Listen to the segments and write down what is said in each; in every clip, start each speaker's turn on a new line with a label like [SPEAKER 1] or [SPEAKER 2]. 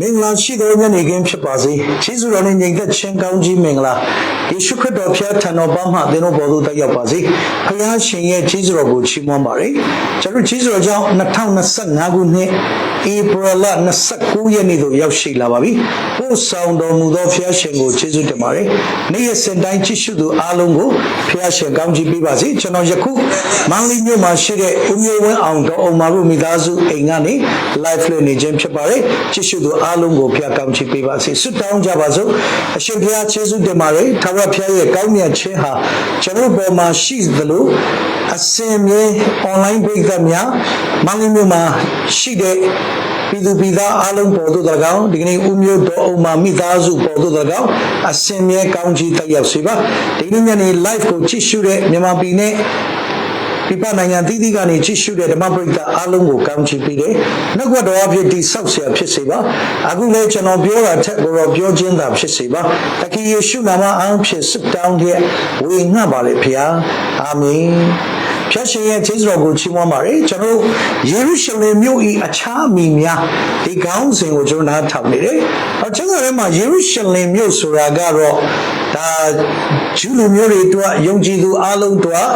[SPEAKER 1] မင်္ဂလာရှိသောညနေခင်းဖြစ်ပါစေ။ကျေးဇူးတော်နဲ့ညီသက်ချင်းကောင်းကြီးမင်္ဂလာယေရှုခရစ်တော်ဖျားထံတော်ပေါင်းမှသင်တို့ပေါ်သို့တက်ရောက်ပါစေ။ဖခင်ရှင်ရဲ့ကျေးဇူးတော်ကိုချီးမွမ်းပါရစေ။ကျွန်တော်ကျေးဇူးတော်ကြောင့်2025ခုနှစ် ဧပြီလ29ရက်နေ့သို့ရောက်ရှိလာပါပြီ။ပို့ဆောင်တော်မူသောဖျားရှင်ကိုကျေးဇူးတင်ပါတယ်။နေ့ရက်စဉ်တိုင်းကြည့်ရှုသူအားလုံးကိုဖျားရှင်ကောင်းချီးပေးပါစေ။ကျွန်တော်ယခုမန္တလေးမြို့မှာရှိတဲ့ဦးမျိုးဝင်းအောင်တော်အောင်မာတို့မိသားစုအိမ်ကနေ live လွှင့်နေခြင်းဖြစ်ပါတယ်။ကြည့်ရှုသူအားလုံးကိုဖျားကောင်းချီးပေးပါစေ။ဆုတောင်းကြပါစို့။အရှင်ဖျားကျေးဇူးတင်ပါတယ်။ထာဝရဖျားရဲ့ကောင်းမြတ်ခြင်းဟာကျွန်တော်ပေါ်မှာရှိသလိုအစင်မြေ online ပိတ်သက်များမန္တလေးမြို့မှာရှိတဲ့ ပြည်သူပြည်သားအားလုံးပေါ်သို့၎င်းဒီကနေ့ဦးမျိုးတော်အောင်မှာမိသားစုပေါ်သို့၎င်းအစင်မြဲကောင်းချီးတက်ရောက်စေပါဒီနေ့ညနေ live ကိုကြည့်ရှုတဲ့မြန်မာပြည်နဲ့ပြပနိုင်ငံသီးသီးကနေကြည့်ရှုတဲ့ဓမ္မပရိသတ်အားလုံးကိုကောင်းချီးပေးတယ်။နှုတ်ကပတ်တော်အဖြစ်တိဆောက်เสียဖြစ်စေပါ။အခုလည်းကျွန်တော်ပြောတာထက်ကိုတော့ပြောခြင်းသာဖြစ်စေပါ။တခင်ယေရှုနာမအားဖြင့်ဆုတောင်းတဲ့ဝေငှပါလေဖျား။အာမင်။ ဖျားရှင်ရဲ့ကျေးဇူးတော်ကိုချီးမွမ်းပါရစေကျွန်တော်ယေရုရှလင်မြို့၏အခြားအမိများဒီကောင်းစဉ်ကိုကျွန်တော်နားထောင်နေတယ်။ဟောကျွန်တော်ထဲမှာယေရုရှလင်မြို့ဆိုတာကတော့ဒါဂျူးလူမျိုးတွေအတွက်ယုံကြည်သူအလုံးအတွက်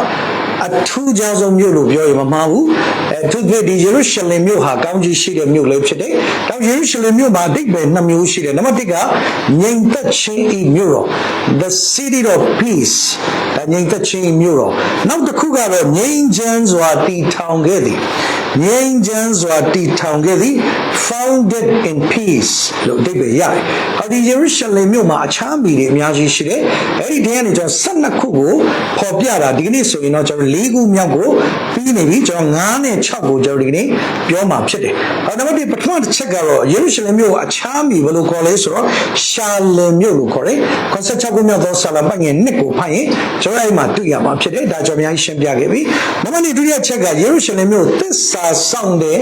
[SPEAKER 1] အထူးခြားဆုံးမြို့လို့ပြောရင်မမှားဘူးအဲသူကဒီယေရုရှလင်မြို့ဟာကောင်းကြီးရှိတဲ့မြို့လည်းဖြစ်တယ်။တော့ယေရုရှလင်မြို့မှာအဓိပ္ပာယ်နှစ်မျိုးရှိတယ်။နံပါတ်1ကငြိမ်သက်ခြင်းဤမြို့တော် the city of peace ဒါငြိမ်သက်ခြင်းဤမြို့တော်နောက်တစ်ခုကတော့ငြိမ်ချမ်းစွာတည်ထောင်ခဲ့သည် ငြိမ်ချမ်းစွာတည်ထောင်ခဲ့သည် founded in peace လို့အဓိပ္ပာယ်ရတယ်။ဟောဒီယေရုရှလင်မြို့မှာအခြားမိတွေအများကြီးရှိတယ်။အဲ့ဒီတည်းကနေကျွန်တော်12ခုကိုပေါ်ပြတာဒီကနေ့ဆိုရင်တော့ကျွန်တော်၄ခုမြောက်ကိုပြီးနေပြီကျွန်တော်9နဲ့6ကိုကျွန်တော်ဒီကနေ့ပြောမှာဖြစ်တယ်။ဟောဒါမှဒီပထမတစ်ချက်ကတော့ယေရုရှလင်မြို့ကိုအခြားမိဘယ်လိုခေါ်လဲဆိုတော့ရှာလင်မြို့လို့ခေါ်တယ်။96ခုမြောက်သောဆာလပတ်ငယ်1ကိုဖတ်ရင်ကျွန်တော်အဲ့မှာတွေ့ရမှာဖြစ်တယ်။ဒါကျွန်တော်အများကြီးရှင်းပြခဲ့ပြီ။နောက်မှဒီဒုတိယချက်ကယေရုရှလင်မြို့သစ္စာဆောင်တဲ့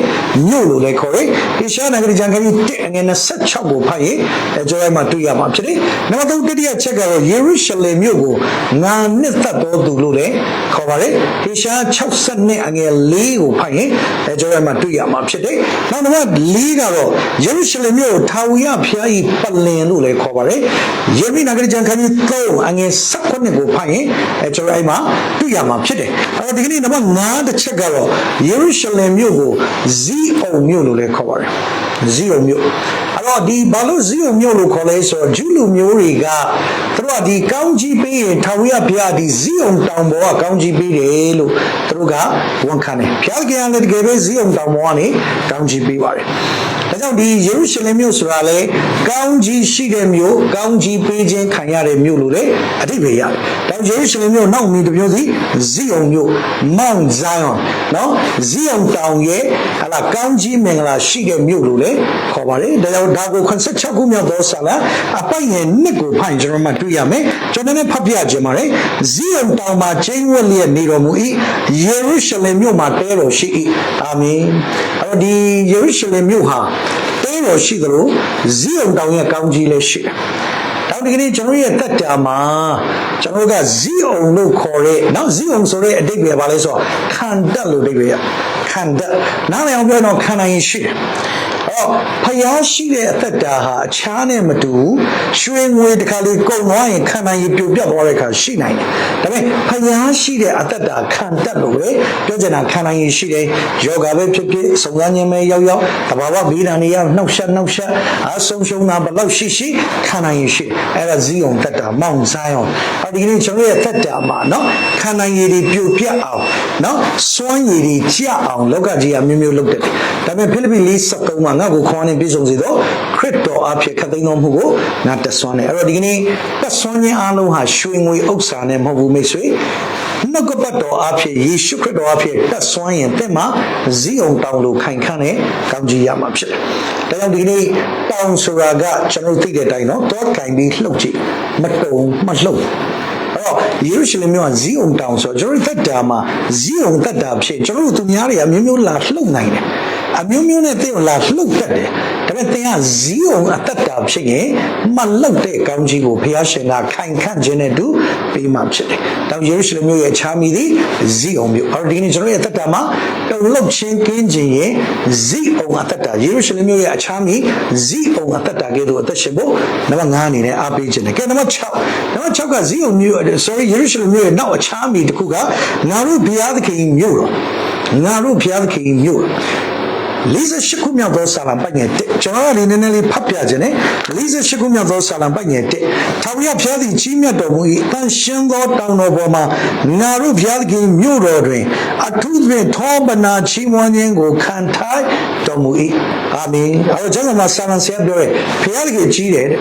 [SPEAKER 1] မြို့လို့လည်းခေါ်တယ်။ဒီရှာနဂရီဂျန်ခရီ1အငယ်26ကိုဖတ်ရင်အဲကျွန်တော်အဲ့မှာတွေ့ရမှာဖြစ်တယ်။နောက်သုံးတတိယချက်ကတော့ယေရုရှလင်မြို့ကိုငါနှစ်သက်တော်သူလို့လည်းခေါ်ပါတယ်။ဟေရှာ62အငယ်4ကိုဖတ်ရင်အဲကျွန်တော်အဲ့မှာတွေ့ရမှာဖြစ်တယ်။နောက်တစ်ခါ4ကတော့ယေရုရှလင်မြို့ကိုထာဝရဘုရား၏ပလင်လို့လည်းခေါ်ပါတယ်။ယေမိနဂရီဂျန်ခရီ3အငယ်18ကိုဖတ်ရင်အဲကျွန်တော်အဲ့မှာတွေ့ရမှာဖြစ်တယ်။အဲဒီကနေ့နံပါတ်5တစ်ချက်ကတော့ယေရုရှလင်မြို့ကိုဇီးအောင်မြို့လို့လည်းခေါ်ပါတယ်။ဇီးအောင်မြို့အဲ့တော့ဒီဘာလို့ဇီးအောင်မြို့လို့ခေါ်လဲဆိုတော့ဂျူးလူမျိုးတွေကသူတို့ကဒီကောင်းကြီးပေးရင်ထာဝရဘုရားဒီဇီးအောင်တောင်ပေါ်ကကောင်းကြီးပေးတယ်လို့သူတို့ကဝန်ခံတယ်။ဘုရားကလည်းတကယ်ပဲဇီးအောင်တောင်ပေါ်ကနေကောင်းကြီးပေးပါတယ်။ဒါ ကြောင့်ဒီယေရုရှလင်မြို့ဆိုတာလေကောင်းကြီးရှိတဲ့မြို့ကောင်းကြီးပေးခြင်းခံရတဲ့မြို့လို့လေအဓိပ္ပာယ်ရတယ်။ဒါကြောင့်ယေရုရှလင်မြို့နောက်မီတစ်မျိုးစီဇီးအောင်မြို့ Mount Zion နော်ဇီးအောင်တောင်ရဲ့ဟလာကောင်းကြီးမင်္ဂလာရှိတဲ့မြို့လို့လေခေါ်ပါတယ်။ဒါကြောင့်ဒါကို86ခုမြောက်သောဆာလာအပိုင်ရဲ့နှစ်ကိုဖိုင်ကျွန်တော်မှတွေ့ရမယ်။ကျွန်တော်လည်းဖတ်ပြခြင်းပါတယ်။ဇီးအောင်တောင်မှာကျင်းဝက်လျက်နေတော်မူ၏။ယေရုရှလင်မြို့မှာတဲတော်ရှိ၏။အာမင်။အဲ့တော့ဒီယေရုရှလင်မြို့ဟာ တဲတော်ရှိသလိုဇီးအောင်တောင်ရဲ့ကောင်းကြီးလည်းရှိတယ်။တောင်ဒီကနေ့ကျွန်တော်ရဲ့တက်တာမှာကျွန်တော်ကဇီးအောင်လို့ခေါ်တဲ့နော်ဇီးအောင်ဆိုတဲ့အတိတ်ပဲဘာလဲဆိုတော့ခံတက်လို့အတိတ်ပဲရ ခံတတ်နားလည်အောင်ပြောတော့ခံနိုင်ရင်ရှိတယ်အော်ဖျားရှိတဲ့အသက်တာဟာအခြားနဲ့မတူရွှေငွေတခါလေးကုန်သွားရင်ခံနိုင်ရပြိုပြတ်သွားတဲ့အခါရှိနိုင်တယ်ဒါပေမဲ့ဖျားရှိတဲ့အသက်တာခံတတ်လို့ပဲပြောချင်တာခံနိုင်ရရှိတယ်ယောဂပဲဖြစ်ဖြစ်စုံစမ်းခြင်းပဲရောက်ရောက်တဘာဝဘေးဒဏ်တွေရောက်နှောက်ရှက်နှောက်ရှက်အဆုံးရှုံးတာဘလောက်ရှိရှိခံနိုင်ရရှိအဲ့ဒါဇီးအောင်တတ်တာမောင်းဆိုင်အောင်အဲ့ဒီကနေ့ကျွန်တော်ရဲ့သက်တာမှာနော်ခံနိုင်ရည်တွေပြိုပြတ်အောင်နော်စွမ်းရည်တွေကြအောင်အောင်လောကကြီးကမျိုးမျိုးလုပ်တယ်ဒါပေမဲ့ဖိလိပ္ပိလေး73မှာငါ့ကိုခေါ်နေပြည့်စုံစေတော့ခရစ်တော်အဖြစ်ခတ်သိမ်းတော်မူကိုငါတက်ဆွမ်းတယ်အဲ့တော့ဒီကနေ့တက်ဆွမ်းခြင်းအလုံးဟာရွှေငွေဥစ္စာနဲ့မဟုတ်ဘူးမိတ်ဆွေနှုတ်ကပတ်တော်အဖြစ်ယေရှုခရစ်တော်အဖြစ်တက်ဆွမ်းရင်တင့်မှာဇီးအောင်တောင်လိုခိုင်ခန့်နဲ့ကောင်းကြီးရမှာဖြစ်တယ်။ဒါကြောင့်ဒီနေ့တောင်ဆိုတာကကျွန်တော်သိတဲ့အတိုင်းနော်တောကင်ပြီးလှုပ်ကြည့်မတုံမလှုပ် တော့ယေရုရှလင်မြို့ကဇီးအောင်တောင်ဆိုတော့ကျွန်တော်တို့သက်တာမှာဇီးအောင်သက်တာဖြစ်ကျွန်တော်တို့သူများတွေကမျိုးမျိုးလာလှုပ်နိုင်တယ်အမျိုးမျိုးနဲ့သိအောင်လာလှုပ်တတ်တယ်ဒါပေပေ မဲ့သင်ကဇီးအောင်အသက်တာဖြစ်ရင်မလောက်တဲ့ကောင်းကြီးကိုဘုရားရှင်ကခိုင်ခန့်ခြင်းနဲ့တူပေးမှဖြစ်တယ်။တောင်ယေရုရှလင်မြို့ရဲ့အခြားမိသည်ဇီးအောင်မြို့။အော်ဒီနေ့ကျွန်တော်ရဲ့အသက်တာမှာတုံလောက်ချင်းကင်းခြင်းရဲ့ဇီးအောင်အသက်တာယေရုရှလင်မြို့ရဲ့အခြားမိဇီးအောင်အသက်တာကဲ့သို့အသက်ရှင်ဖို့နံပါတ်9အနေနဲ့အားပေးခြင်းတယ်။ကဲနံပါတ်6နံပါတ်6ကဇီးအောင်မြို့ sorry ယေရုရှလင်မြို့ရဲ့နောက်အခြားမိတစ်ခုကငါတို့ဘုရားသခင်မြို့တော်ငါတို့ဘုရားသခင်မြို့တော် 48ခုမြောက်သောစာလံပိုက်ငယ်1ကျွန်တော်ကဒီနည်းနည်းလေးဖတ်ပြခြင်းနဲ့48ခုမြောက်သောစာလံပိုက်ငယ်1ထာဝရဘုရားသည်ကြီးမြတ်တော်မူ၏တန်ရှင်းသောတောင်တော်ပေါ်မှာငါတို့ဘုရားသခင်မြို့တော်တွင် အထူးသဖြင့်ထောပနာချီးမွမ်းခြင်းကိုခံထိုက်တော်မူ၏အာမင်အဲတော့ကျွန်တော်ကစာလံဆရာပြောတယ်ဘုရားသခင်ကြီးတယ်တဲ့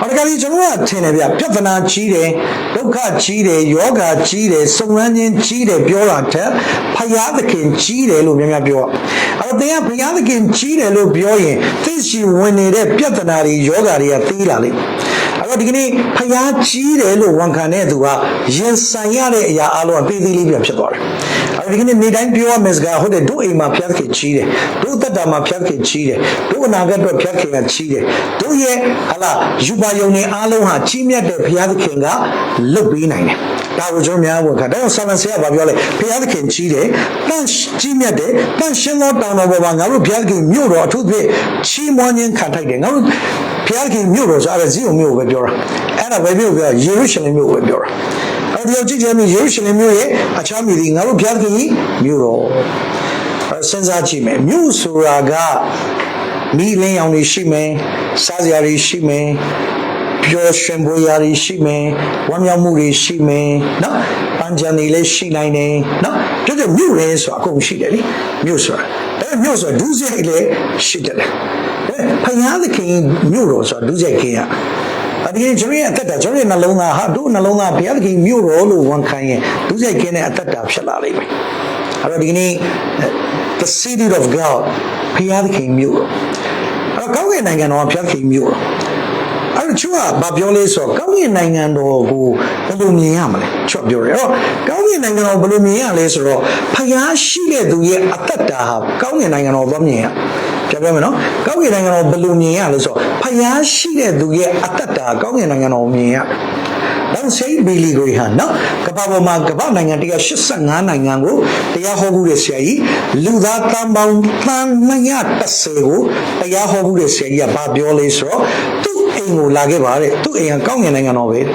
[SPEAKER 1] ဟောဒီကနေ့ကျွန်တော်ကထင်တယ်ဗျပြဿနာကြီးတယ်ဒုက္ခကြီးတယ်ယောဂကြီးတယ်စုံလန်းခြင်းကြီးတယ်ပြောတာတဲ့ဖယားသခင်ကြီးတယ်လို့များများပြောအဲ့တော့တင်ကဖယားသခင်ကြီးတယ်လို့ပြောရင်သိရှိဝင်နေတဲ့ပြဿနာတွေယောဂတွေကသေးလာလိမ့်မယ်အဲ့တော့ဒီကနေ့ဖယားကြီးတယ်လို့ဝန်ခံတဲ့သူကရင်ဆိုင်ရတဲ့အရာအလုံးအသေးသေးလေးပြန်ဖြစ်သွားတယ်အဲ့တော့ ဒီကနေ့နေတိုင်းပြောရမယ့်စကားဟုတ်တယ်တို့အိမ်မှာဖျားသခင်ကြီးတယ်တို့တက်တာမှာဖျားသခင်ကြီးတယ်တို့အနာဂတ်အတွက်ဖျားသခင်ကကြီးတယ်တို့ရဲ့ဟလာယူပါယုံနေအားလုံးဟာကြီးမြတ်တဲ့ဖျားသခင်ကလုတ်ပေးနိုင်တယ်ဒါကိုကျွန်တော်များဝန်ခံဒါကြောင့်ဆာမန်ဆရာကပြောလဲဖျားသခင်ကြီးတယ်တန့်ကြီးမြတ်တယ်တန့်ရှင်းသောတောင်တော်ပေါ်မှာငါတို့ဖျားသခင်မြို့တော်အထူးသဖြင့်ချီးမွမ်းခြင်းခံထိုက်တယ်ငါတို့ဖျားသခင်မြို့တော်ဆိုအဲ့ဒါဇီးုံမြို့ကိုပဲပြောတာအဲ့ဒါပဲမြို့ကိုပြောယေရုရှလင်မြို့ကိုပဲပြောတာ အဲ့ဒီတော့ကြည့်ကြမယ်ယေရုရှလင်မြို့ရဲ့အခြားမြို့ဒီငါတို့ဘုရားသခင်ကြီးမြို့တော်အဲ့စဉ်းစားကြည့်မယ်မြို့ဆိုတာကမိလင်းရောင်တွေရှိမယ်စားစရာတွေရှိမယ်ပျော်ရွှင်ပွဲရာတွေရှိမယ်ဝမ်းမြောက်မှုတွေရှိမယ်နော်ပန်းချန်တွေလည်းရှိနိုင်တယ်နော်ဒါကြောင့်မြို့ရဲဆိုတာအကုန်ရှိတယ်လေမြို့ဆိုတာဒါပေမဲ့မြို့ဆိုတာဒုစရိုက်လည်းရှိတယ်လေဒါပေမဲ့ဖယားသခင်မြို့တော်ဆိုတာဒုစရိုက်ခင်က အဒီကျွန်တော်ရဲ့အသက်တာကျွန်တော်ရဲ့နှလုံးသားဟာတို့နှလုံးသားဘုရားသခင်မြို့တော်လို့ဝန်ခံရင်ဒုစရိုက်ကင်းတဲ့အသက်တာဖြစ်လာလိမ့်မယ်။အဲ့တော့ဒီကနေ့ the city of God ဘုရားသခင်မြို့တော်အဲ့တော့ကောင်းကင်နိုင်ငံတော်ကဘုရားသခင်မြို့တော်အဲ့တော့ချွတ်ကဘာပြောလဲဆိုတော့ကောင်းကင်နိုင်ငံတော်ကိုဘယ်လိုမြင်ရမလဲချွတ်ပြောတယ်အဲ့တော့ကောင်းကင်နိုင်ငံတော်ဘယ်လိုမြင်ရလဲဆိုတော့ဖျားရှိတဲ့သူရဲ့အသက်တာဟာကောင်းကင်နိုင်ငံတော်သွားမြင်ရ ပြပြမယ်နော်ကောင်းကင်နိုင်ငံတော်ဘယ်လိုမြင်ရလဲဆိုတော့ဖျားရှိတဲ့သူရဲ့အသက်တာကောင်းကင်နိုင်ငံတော်ကိုမြင်ရတော့စိတ်ဘီလီကိုဟာနော်ကမ္ဘာပေါ်မှာကမ္ဘာနိုင်ငံ185နိုင်ငံကိုတရားဟောမှုတဲ့ဆရာကြီးလူသားတန်ပေါင်းတန်230ကိုတရားဟောမှုတဲ့ဆရာကြီးကဘာပြောလဲဆိုတော့သူ့အိမ်ကိုလာခဲ့ပါတဲ့သူ့အိမ်ကကောင်းကင်နိုင်ငံတော်ပဲပြ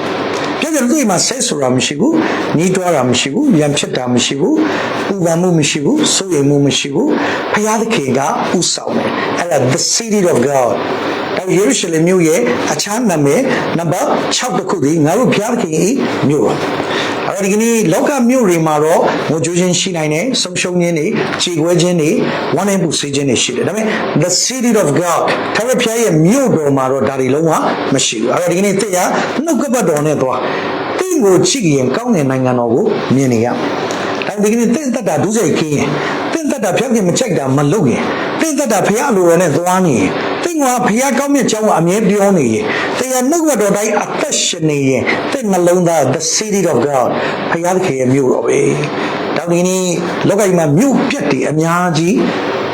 [SPEAKER 1] ည့်တယ်သူ့အိမ်မှာဆက်ဆိုတာမရှိဘူးညီးတွားတာမရှိဘူးရံဖြစ်တာမရှိဘူးပူပန်မှုမရှိဘူးစိုးရိမ်မှုမရှိဘူးဖခင်သခင်ကဥဆောင်တယ်အဲ့ဒါ the city of god တော့ယေရုရှလင်မြို့ရဲ့အခြားနာမည်နံပါတ်6တစ်ခုဒီငါတို့ဘုရားသခင်၏မြို့ပါအဲ့တော့ ဒီကနေ့လောကမြို့တွေမှာတော့ငိုကြိုးခြင်းရှိနိုင်တယ်ဆုံးရှုံးခြင်းတွေခြေခွဲခြင်းတွေဝမ်းနည်းမှုဆေးခြင်းတွေရှိတယ်ဒါပေမဲ့ the city of god ထာဝရဘုရားရဲ့မြို့တော်မှာတော့ဒါတွေလုံးဝမရှိဘူးအဲ့တော့ဒီကနေ့သိရနှုတ်ကပတ်တော်နဲ့သွားတင့်ကိုချစ်ရင်ကောင်းတဲ့နိုင်ငံတော်ကိုမြင်နေရဒါဒီကနေ့တင့်တတ်တာဒုစရိုက်ခင်းရင်တင့်တတ်တာဘုရားခင်မချိုက်တာမလုပ်ရင်တင့်တတ်တာဘုရားအလိုတော်နဲ့သွားနေရင်တင့်ကဘုရားကောင်းမြတ်ကြောင်းကအမြဲပြောနေရင်တ ရားနှုတ်ကတော်တိုင်းအသက်ရှင်နေရင်တင့်နှလုံးသား the city of god ဘုရားသခင်ရဲ့မြို့တော်ပဲဒါဒီနေ့လောကကြီးမှာမြို့ပြတ်တွေအများကြီး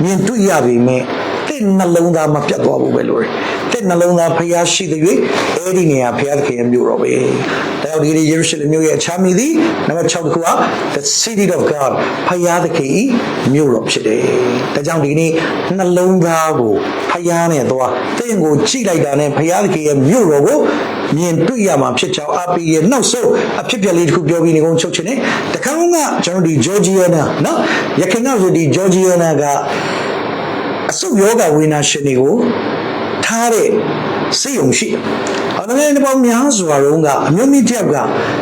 [SPEAKER 1] မြင်တွေ့ရပေမဲ့တင့်နှလုံးသားမပြတ်သွားဘူးပဲလို့တဲ့နှလုံးသားဖျားရှိတဲ့၍အဲ့ဒီနေရာဖျားသခင်ရဲ့မြို့တော်ပဲ။ဒါကြောင့်ဒီနေ့ယေရုရှလင်မြို့ရဲ့အခြားမိသည်နံပါတ်6ခုက the city of God ဖျားသခင်၏မြို့တော်ဖြစ်တယ်။ဒါကြောင့်ဒီနေ့နှလုံးသားကို ဖျားနဲ့သွားတင့်ကိုကြိလိုက်တာနဲ့ဖျားသခင်ရဲ့မြို့တော်ကိုမြင်တွေ့ရမှာဖြစ်ကြောင်းအပီရဲ့နောက်ဆုံးအဖြစ်ပြက်လေးတစ်ခုပြောပြီးနေကုန်ချုပ်ချင်တယ်။တခါမှကျွန်တော်ဒီဂျော်ဂျီယာနာနော်ရခိုင်ကဆိုဒီဂျော်ဂျီယာနာကအဆုတ်ယောဂဝေနာရှင်တွေကိုထားတဲ့စိတ်ုံရှိတယ်။အဲ့ဒါနဲ့ပေါ့များစွာတော့ကအမျိုးမိတယောက်က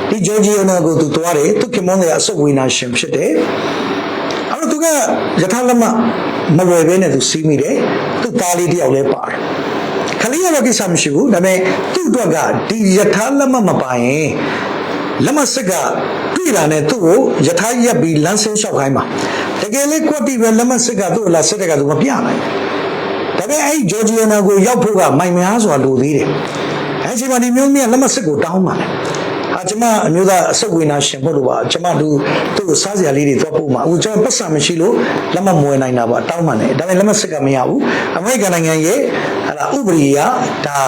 [SPEAKER 1] ဒီဂျော်ဂျီယာနာကိုသူသွားတယ်သူခင်မွန်းတဲ့အဆုတ်ဝေနာရှင်ဖြစ်တယ်။အဲ့တော့သူကယထာလက်မမဝယ်ဘဲနဲ့သူစီးမိတယ်။ သူ့သားလေးတယောက်လည်းပါတယ်။ခလေးကတော့ကိစ္စမရှိဘူးဒါပေမဲ့သူ့အတွက်ကဒီယထာလက်မမပါရင်လက်မစက်ကတွေ့တာနဲ့သူ့ကိုယထာရက်ပြီးလမ်းဆင်းလျှောက်ခိုင်းပါတကယ်လေကွက်တီပဲလက်မစက်ကသူ့ကိုလာစစ်တဲ့ကသူမပြနိုင်ဘူးဒါပေမဲ့အဲ့ဂျော်ဂျီယာနာကိုရောက်ဖို့ကမိုင်များစွာလိုသေးတယ်အဲ့ဒီမှာဒီမျိုးမြတ်လက်မစက်ကိုတောင်းပါလေအ ကျမအမျိုးသားအဆုတ်ဝေနာရှင်ဖို့လို့ပါကျမတို့သူ့ကိုစားစရာလေးတွေသွားပို့မှာအခုကျမပတ်စံမရှိလို့လက်မမွေနိုင်တာပါတောင်းမှန်တယ်ဒါပေမဲ့လက်မစစ်ကမရဘူးအမေရိကန်နိုင်ငံရဲ့ဟာလာဥပဒေကဒါ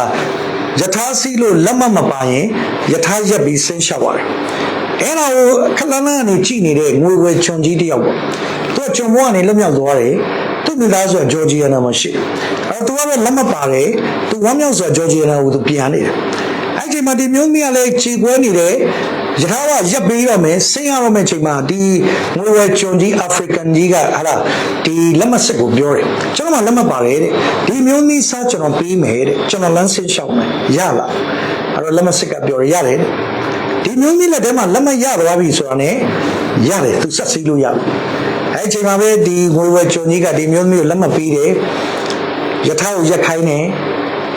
[SPEAKER 1] ယထာစီလို့လက်မမပါရင်ယထာရက်ပြီးဆင်းလျှောက်ရတယ်အဲ့ဒါကိုခလန်းကနေကြည်နေတဲ့ငွေဝယ်ချွန်ကြီးတယောက်ပေါ့သူကချွန်ဘွားကနေလွတ်မြောက်သွားတယ်သူ့မိသားစုကဂျော်ဂျီယာနာမှာရှိတယ်အဲ့တော့သူကလည်းလက်မပါတယ်သူဝမ်းမြောက်စွာဂျော်ဂျီယာနာကိုသူပြန်နေတယ် အဲ့ဒီမှာဒီမျိုးမီးကလည်းခြေကွဲနေတယ်ရထားကရပ်ပေးရမယ်ဆင်းရတော့မယ့်ချိန်မှာဒီငွေဝဲချွန်ကြီးအာဖရိကန်ကြီးကဟာလာဒီလက်မစစ်ကိုပြောတယ်ကျွန်တော်မှလက်မပါတယ်တဲ့ဒီမျိုးမီးစားကျွန်တော်ပေးမယ်တဲ့ကျွန်တော်လမ်းဆင်းလျှောက်မယ်ရလားအဲ့တော့လက်မစစ်ကပြောရရတယ်တဲ့ဒီမျိုးမီးလက်ထဲမှာလက်မရသွားပြီဆိုတာ ਨੇ ရတယ်သူဆက်စီးလို့ရတယ်အဲ့ဒီချိန်မှာပဲဒီငွေဝဲချွန်ကြီးကဒီမျိုးမီးကိုလက်မပေးတယ်ယထာကိုရက်ခိုင်းနေ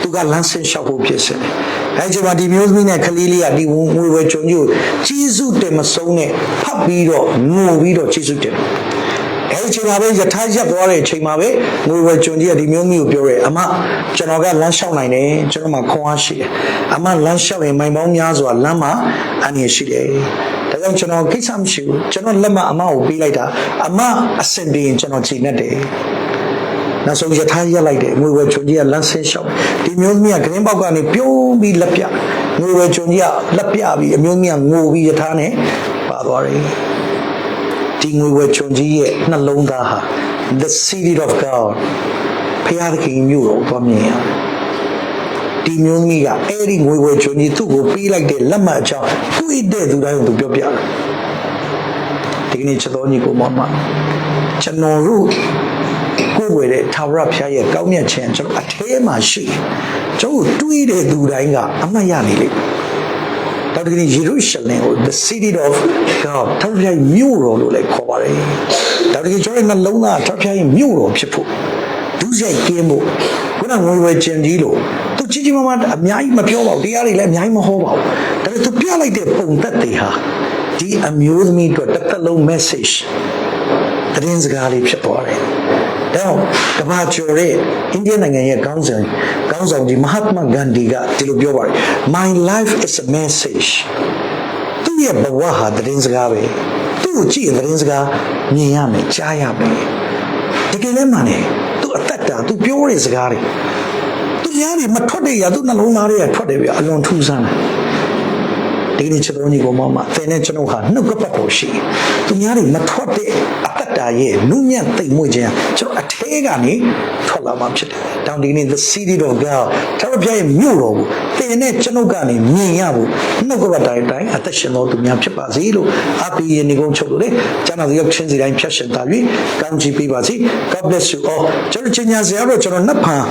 [SPEAKER 1] သူကလမ်းဆင်းလျှောက်ဖို့ဖြစ်စင်တယ်။ အဲဒီချိန်မှာဒီမျိုးသမီးနဲ့ကလေးလေးကဒီငွေဝဲကြုံကြီးကိုကြီးစုတယ်မဆုံးနဲ့ဖတ်ပြီးတော့ငိုပြီးတော့ကြီးစုတယ်။အဲဒီချိန်မှာပဲယထာရက်သွားတဲ့အချိန်မှာပဲငွေဝဲကြုံကြီးကဒီမျိုးသမီးကိုပြောတယ်အမကျွန်တော်ကလမ်းလျှောက်နိုင်တယ်ကျွန်တော်မှခွန်အားရှိတယ်။အမလမ်းလျှောက်ရင်မိုင်ပေါင်းများစွာလမ်းမှာအန္တရာယ်ရှိတယ်။ဒါကြောင့်ကျွန်တော်ကိစ္စမရှိဘူးကျွန်တော်လက်မအမကိုပေးလိုက်တာအမအဆင်ပြေရင်ကျွန်တော်ချိန်နဲ့တယ်။ နောက်ဆုံးရထားရက်လိုက်တယ်ငွေဝဲချုံကြီးကလမ်းဆင်းလျှောက်ဒီမျိုးသမီးကဂရင်းပေါက်ကနေပြုံးပြီးလက်ပြငွေဝဲချုံကြီးကလက်ပြပြီးအမျိုးသမီးကငိုပြီးရထားနဲ့ပါသွားတယ်ဒီငွေဝဲချုံကြီးရဲ့နှလုံးသားဟာ the city of god ဖျားသခင်မြို့တော်ဘာမြင်ရဒီမျိုးသမီးကအဲ့ဒီငွေဝဲချုံကြီးသူ့ကိုပေးလိုက်တဲ့လက်မှတ်အကြောင်းတွေ့တဲ့သူတိုင်းကိုသူပြောပြတယ်ဒီကနေ့ချက်တော်ညီကိုမမကျွန်တော်တို့ကိုယ် ဝယ်တဲ့သာဝရဘုရားရဲ့ကောင်းမြတ်ခြင်းကျွန်တော်အထဲမှာရှိတယ်ကျွန်တော်တွေးတဲ့သူတိုင်းကအမှတ်ရနေလိမ့်မယ်တော်တကယ်ယေရုရှလင်ကို the city of God ထာဝရဘုရားရဲ့မြို့တော်လို့လည်းခေါ်ပါတယ်တော်တကယ်ကျွန်တော်ရဲ့နှလုံးသားထာဝရဘုရားရဲ့မြို့တော်ဖြစ်ဖို့ဒုစရိုက်ကင်းဖို့ခုနငွေဝယ်ခြင်းကြီးလို့သူကြီးကြီးမားမားအများကြီးမပြောပါဘူးတရားတွေလည်းအများကြီးမဟောပါဘူးဒါပေမဲ့သူပြလိုက်တဲ့ပုံသက်တွေဟာဒီအမျိုးသမီးအတွက်တစ်သက်လုံး message သတင်းစကားလေးဖြစ်သွားတယ်။ ဒါကြောင့်ကမ္ဘာကျော်တဲ့အိန္ဒိယနိုင်ငံရဲ့ခေါင်းဆောင်ခေါင်းဆောင်ကြီးမဟာတမဂန္ဒီကဒီလိုပြောပါတယ် My life is a message သူ့ရဲ့ဘဝဟာသတင်းစကားပဲသူ့ကိုကြည့်ရင်သတင်းစကားမြင်ရမယ်ကြားရမယ်တကယ်လည်းမှန်တယ်သူအသက်တာသူပြောတဲ့စကားတွေသူများတွေမထွက်တဲ့ຢာသူနှလုံးသားတွေကထွက်တယ်ဗျအလွန်ထူးဆန်းတယ်ဒီနေ့ချက်တော်ကြီးကိုမမသင်နဲ့ကျွန်တော်ဟာနှုတ်ကပတ်တော်ရှိသူများတွေမထွက်တဲ့အတ္တတာရဲ့နုညံ့သိမ်မွေ့ခြင်းကျွန်တော်အ ထဲကနေထွက်လာမှာဖြစ်တယ်။တောင်ဒီနေ့ the city of God ထာဝရဘုရားရဲ့မြို့တော်ကိုသင်နဲ့ကျွန်တော်ကနေမြင်ရဖို့နှုတ်ကပတ်တိုင်းတိုင်းအသက်ရှင်တော်သူများဖြစ်ပါစေလို့အပိယနေကုန်ချုပ်လို့လေကျမ်းစာရောက်ချင်းစီတိုင်းဖြတ်ရှင်သာ၍ကောင်းချီးပေးပါစေ။ God bless you all ကျွန်တော်ချင်းညာစရာတော့ကျွန်တော်နှစ်ဖန်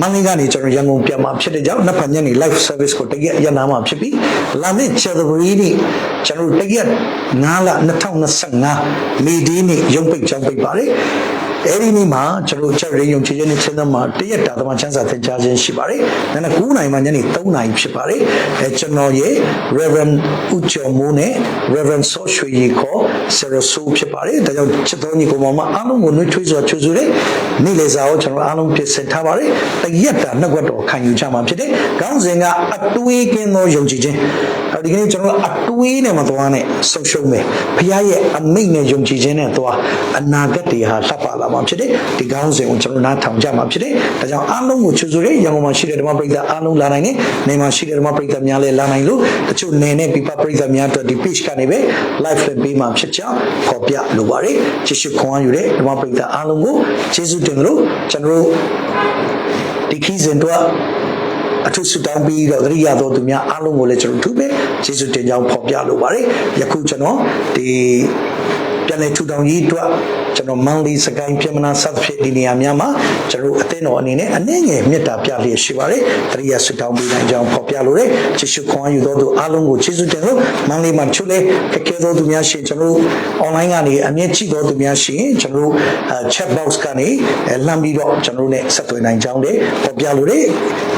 [SPEAKER 1] မန္တလေးကနေကျွန်တော်ရန်ကုန်ပြန်มาဖြစ်တဲ့ကြောင့်နှစ်ဖက်ညနေ live service ကိုတရက်ရနာမှာဖြစ်ပြီးလာမယ့် January နေ့ကျွန်တော်တို့တရက်9လ2025မေဒီနေ့ရုံးပိတ်ကြောင်းပိတ်ပါတယ် အဲ့ဒီနေ့မှာကျွန်တော်တို့ချက်ရေယုံချေခြင်းနဲ့ချင်းသမှာတရက်တာသမချမ်းစာသင်ကြားခြင်းရှိပါတယ်။နာ9နိုင်မှညနေ3နိုင်ဖြစ်ပါတယ်။အဲကျွန်တော်ရဲ့ Reverend ဦးကျော်မိုးနဲ့ Reverend ဆော့ရွှေရီခေါ်ဆရာဆိုးဖြစ်ပါတယ်။ဒါကြောင့်ချစ်တော်ညီကောင်မအားလုံးကိုနှွေးထွေးစွာချူဆူတဲ့နေ့လေစာကိုကျွန်တော်အားလုံးပြင်ဆင်ထားပါတယ်။တရက်တာနှုတ်ကပတ်တော်ခံယူကြမှာဖြစ်တယ်။ခေါင်းစဉ်ကအတွေးကင်းသောယုံကြည်ခြင်း။ အဲဒီကနေ့ကျွန်တော်အတွေးနဲ့မသွားနဲ့ဆုံးရှုံးမယ်။ဘုရားရဲ့အမိန့်နဲ့ယုံကြည်ခြင်းနဲ့သွားအနာဂတ်တွေဟာလှပလာမှာဖြစ်တယ်။ဒီခေါင်းစဉ်ကိုကျွန်တော်နားထောင်ကြမှာဖြစ်တယ်။ဒါကြောင့်အားလုံးကိုချူဆူတဲ့ရန်ကုန်မှာရှိတဲ့ဓမ္မပရိသတ်အားလုံးလာနိုင်တယ်။နေမှာရှိတဲ့ဓမ္မပရိသတ်များလည်းလာနိုင်လို့တချို့နေနဲ့ပြပပရိသတ်များအတွက်ဒီ page ကနေပဲ live လွှင့်ပေးမှာဖြစ်ကြောင်းဖော်ပြလိုပါတယ်။ကျေးဇူးခွန်အားယူတဲ့ဓမ္မပရိသတ်အားလုံးကိုကျေးဇူးတင်လို့ကျွန်တော်တို့ဒီခီးစဉ်တော့ အထူးဆုတောင်းပြီးတော့သတိရသောသူများအားလုံးကိုလည်းကျွန်တော်တို့ပဲကျေးဇူးတင်ကြောင်းဖော်ပြလိုပါတယ်။ယခုကျွန်တော်ဒီပြန်လည်ထူထောင်ရေးအတွက် ကျွန်တော်မန်လီစကိုင်းပြည်မနာစသဖြင့်ဒီနေရာများမှာကျွန်တော်တို့အသင်းတော်အနေနဲ့အနှဲငယ်မေတ္တာပြလျက်ရှိပါတယ်။တရိယာဆုတောင်းပေးနိုင်ကြောင်းဖော်ပြလိုတဲ့ယေရှုခွန်အားယူတော်သူအားလုံးကိုကျေးဇူးတင်လို့မန်လီမှာချုပ်လေခက်ခဲသောသူများရှိရင်ကျွန်တော်တို့ online ကနေအမြင့်ကြည့်တော်သူများရှိရင်ကျွန်တော်တို့ chat box ကနေလှမ်းပြီးတော့ကျွန်တော်တို့ ਨੇ ဆက်သွယ်နိုင်ကြောင်းလည်းဖော်ပြလိုတဲ့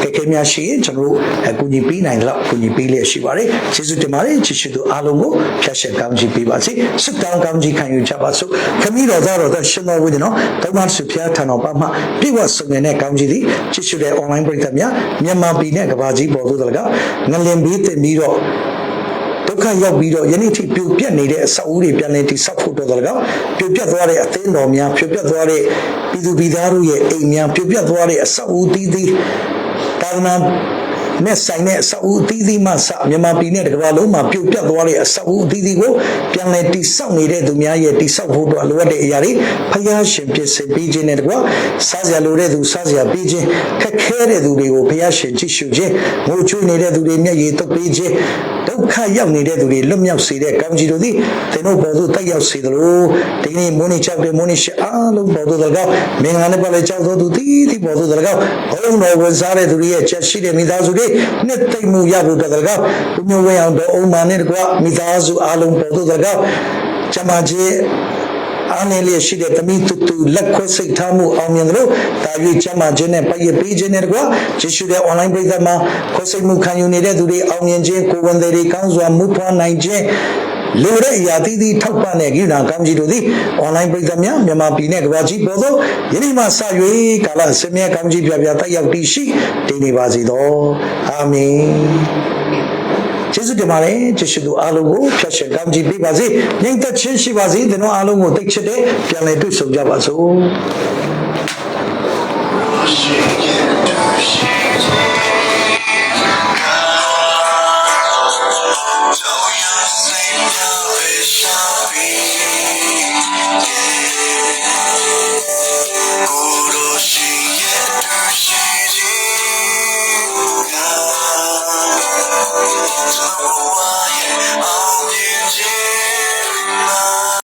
[SPEAKER 1] ခက်ခဲများရှိရင်ကျွန်တော်တို့အကူအညီပေးနိုင်တော့အကူအညီပေးလျက်ရှိပါတယ်။ကျေးဇူးတင်ပါတယ်ယေရှုတို့အားလုံးကိုဖျက်ရှင်ကောင်းချီးပေးပါစေ။ဆုတောင်းကောင်းချီးခံယူကြပါစို့။ခမည်းတော်သားတော်သားရှင်တော်ဝိညာဉ်တော်တောင်းပါဆုဖျားထံတော်ပါမှပြည့်ဝစုံတဲ့ကောင်းချီးသည်ယေရှုရဲ့ online ပရိသတ်များမြန်မာပြည်နဲ့ကမ္ဘာကြီးပေါ်သို့တလကငလင်ဘေးတင်ပြီးတော့ဒုက္ခရောက်ပြီးတော့ယနေ့ထိပြိုပြတ်နေတဲ့အဆောက်အဦတွေပြန်လည်တည်ဆောက်ဖို့အတွက်လည်းကောပြိုပြတ်သွားတဲ့အသင်းတော်များပြိုပြတ်သွားတဲ့ပြည်သူပြည်သားတို့ရဲ့အိမ်များပြိုပြတ်သွားတဲ့အဆောက်အဦတည်တည်တာဝနာ နဲ့ဆိုင်တဲ့အဆောက်အဦအသီးသီးမှစမြန်မာပြည်နဲ့တကမ္ဘာလုံးမှာပြုတ်ပြတ်သွားတဲ့အဆောက်အဦအသီးသီးကိုပြန်လည်တိစောက်နေတဲ့သူများရဲ့တိစောက်ဖို့အတွက်လိုအပ်တဲ့အရာတွေဖျားရှင်ဖြစ်စေပြီးခြင်းနဲ့တကွာစားစရာလိုတဲ့သူစားစရာပြီးခြင်းခက်ခဲတဲ့သူတွေကိုဖျားရှင်ကြည့်ရှုခြင်းငိုချွေးနေတဲ့သူတွေမျက်ရည်တုပ်ပေးခြင်းဒုက္ခရောက်နေတဲ့သူတွေလွတ်မြောက်စေတဲ့ကောင်းကြီးတို့သည်သင်တို့ပေါ်သို့တက်ရောက်စေသလိုဒီနေ့မိုးနေချက်တဲ့မိုးနေရှိအားလုံးပေါ်သို့တကောက်မင်္ဂလာနဲ့ပတ်လဲကြောက်သောသူသည်ဒီပေါ်သို့တကောက်ဘုံတော်ဝင်စားတဲ့သူတွေရဲ့ချက်ရှိတဲ့မိသားစုတွေနှစ်သိမ့်မှုရဖို့တကောက်ဘုညဝဲအောင်တော်အုံမာနဲ့တကွမိသားစုအားလုံးပေါ်သို့တကောက်ကျမကြီးအားနေလျက်ရှိတဲ့တမိတူတူလက်ခွဲစိတ်ထားမှုအောင်မြင်တယ်လို့တာ၍ကျမ်းမာခြင်းနဲ့ပိုက်ရပေးခြင်းနဲ့တကွာယေရှုရဲ့ online ပရိသတ်မှာခွဲစိတ်မှုခံယူနေတဲ့သူတွေအောင်မြင်ခြင်းကိုယ်ဝန်တွေကောင်းစွာမှုဖွားနိုင်ခြင်း လိုတဲ့အရာသီးသီးထောက်ပံ့တဲ့ကိဋ္တာကောင်းကြီးတို့သည် online ပရိသတ်များမြန်မာပြည်နဲ့ကမ္ဘာကြီးပေါ်သို့ယနေ့မှစ၍ကာလစမြဲကောင်းကြီးပြပြတက်ရောက်တည်ရှိတည်နေပါစေသောအာမင်ကျေးဇူးတင်ပါတယ်ကျေးဇူးတော်အားလုံးကိုဖျက်ရှင်ကောင်းကြီးပေးပါစေညီသက်ချင်းရှိပါစေသင်တို့အားလုံးကိုတိတ်ချစ်တဲ့ပြန်လည်တွေ့ဆုံကြပါစို့